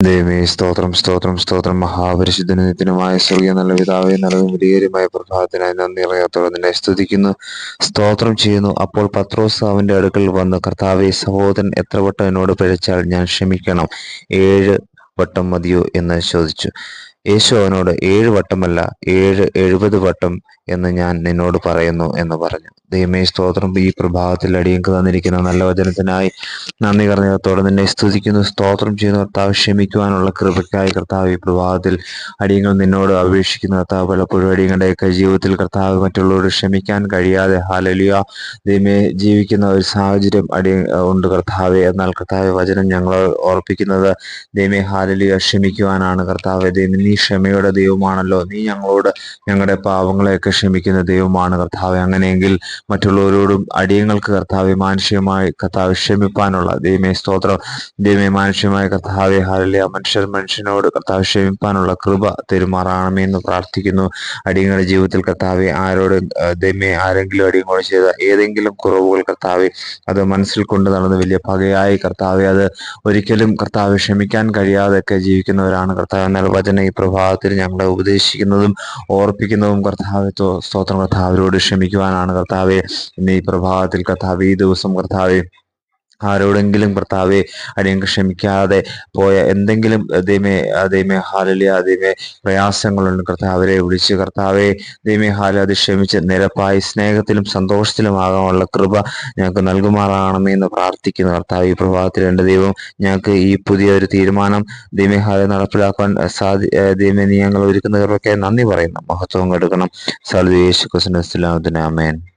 ദൈവമേ സ്തോത്രം സ്തോത്രം സ്തോത്രം. മഹാപരിശുദ്ധന നിത്യനുമായ സ്വർഗീയ നല്ല പിതാവെ നല്ല വിലയേറിയമായ പ്രഭാതത്തിനായി നന്ദി അറിയാത്തോടെ നിന്നെ സ്തുതിക്കുന്നു സ്തോത്രം ചെയ്യുന്നു. അപ്പോൾ പത്രോസ് അവന്റെ അടുക്കൽ വന്ന് കർത്താവെ സഹോദരൻ എത്ര വട്ടം എന്നോട് പിഴച്ചാൽ ഞാൻ ക്ഷമിക്കണം? ഏഴ് വട്ടം മതിയോ? എന്ന് ചോദിച്ചു. യേശു അവനോട് ഏഴ് വട്ടമല്ല ഏഴ് എഴുപത് വട്ടം എന്ന് ഞാൻ നിന്നോട് പറയുന്നു എന്ന് പറഞ്ഞു. ദൈവമേ സ്തോത്രം. ഈ പ്രഭാതത്തിൽ അടിയങ്ക് തന്നിരിക്കുന്ന നല്ല വചനത്തിനായി നന്ദി കർണയത്തോടെ നിന്നെ സ്തുതിക്കുന്നു സ്തോത്രം ചെയ്യുന്ന. കർത്താവ് ക്ഷമിക്കുവാനുള്ള കൃപയ്ക്കായി കർത്താവ് ഈ പ്രഭാതത്തിൽ അടിയങ്ങൾ നിന്നോട് അപേക്ഷിക്കുന്ന. കർത്താവ് പലപ്പോഴും അടിയങ്ങളുടെയൊക്കെ ജീവിതത്തിൽ കർത്താവ് മറ്റുള്ളവരോട് ക്ഷമിക്കാൻ കഴിയാതെ ഹാലലിയ ദൈവമേ ജീവിക്കുന്ന ഒരു സാഹചര്യം അടി ഉണ്ട് കർത്താവെ. എന്നാൽ കർത്താവ് വചനം ഞങ്ങൾ ഓർപ്പിക്കുന്നത് ദൈവമേ ഹാലലിയ ക്ഷമിക്കുവാനാണ്. കർത്താവ് ദൈവം നീ ക്ഷമയുടെ ദൈവമാണല്ലോ. നീ ഞങ്ങളോട് ഞങ്ങളുടെ പാവങ്ങളെയൊക്കെ ക്ഷമിക്കുന്ന ദൈവമാണ് കർത്താവ്. അങ്ങനെയെങ്കിൽ മറ്റുള്ളവരോടും അടിയങ്ങൾക്ക് കർത്താവ് മാനുഷികമായി കർത്താവ് ക്ഷമിപ്പാനുള്ള ദൈവമേ സ്തോത്രം. ദൈവമേ മാനുഷികമായ കർത്താവെ ഹാലിയ മനുഷ്യർ മനുഷ്യനോട് കർത്താവ് ക്ഷമിപ്പാനുള്ള കൃപ തെരുമാറാണമേ എന്ന് പ്രാർത്ഥിക്കുന്നു. അടിയങ്ങളുടെ ജീവിതത്തിൽ കർത്താവെ ആരോട് ദൈവമേ ആരെങ്കിലും അടിയങ്ങളോട് ചെയ്ത ഏതെങ്കിലും കുറവുകൾ കർത്താവെ അത് മനസ്സിൽ കൊണ്ട് നടന്ന് വലിയ പകയായി കർത്താവെ അത് ഒരിക്കലും കർത്താവ് ക്ഷമിക്കാൻ കഴിയാതെയൊക്കെ ജീവിക്കുന്നവരാണ് കർത്താവ്. എന്നാൽ വചന ഈ പ്രഭാതത്തിൽ ഞങ്ങളെ ഉപദേശിക്കുന്നതും ഓർപ്പിക്കുന്നതും കർത്താവ് സ്തോത്രം കർത്താവരോട് ക്ഷമിക്കുവാനാണ് കർത്താവെ. ഇന്ന് ഈ പ്രഭാതത്തിൽ കർത്താവ് ഈ ദിവസം കർത്താവെ ആരോടെങ്കിലും കർത്താവെ അടിയങ്ങൾക്ക് ക്ഷമിക്കാതെ പോയ എന്തെങ്കിലും ദൈമേ അതേമേ ഹാലിലെ ദൈമേ പ്രയാസങ്ങളുണ്ട് കർത്താവരെ വിളിച്ച് കർത്താവെ ദൈമേ ഹാല അത് ക്ഷമിച്ച് നിരപ്പായി സ്നേഹത്തിലും സന്തോഷത്തിലും സന്തോഷത്തിലുമാകാനുള്ള കൃപ ഞങ്ങൾക്ക് നൽകുമാറാണമേ എന്ന് പ്രാർത്ഥിക്കുന്നു കർത്താവ്. ഈ പ്രഭാതത്തിൽ എന്റെ ദൈവം ഞങ്ങൾക്ക് ഈ പുതിയ ഒരു തീരുമാനം ദൈമേ ഹാല നടപ്പിലാക്കാൻ സാധി ദൈമേ നീ ഞങ്ങൾ ഒരുക്കുന്നവർക്കൊക്കെ നന്ദി പറയുന്നു. മഹത്വം എടുക്കണം സാധു യേശു ക്രിസ്തുവിന് അമേൻ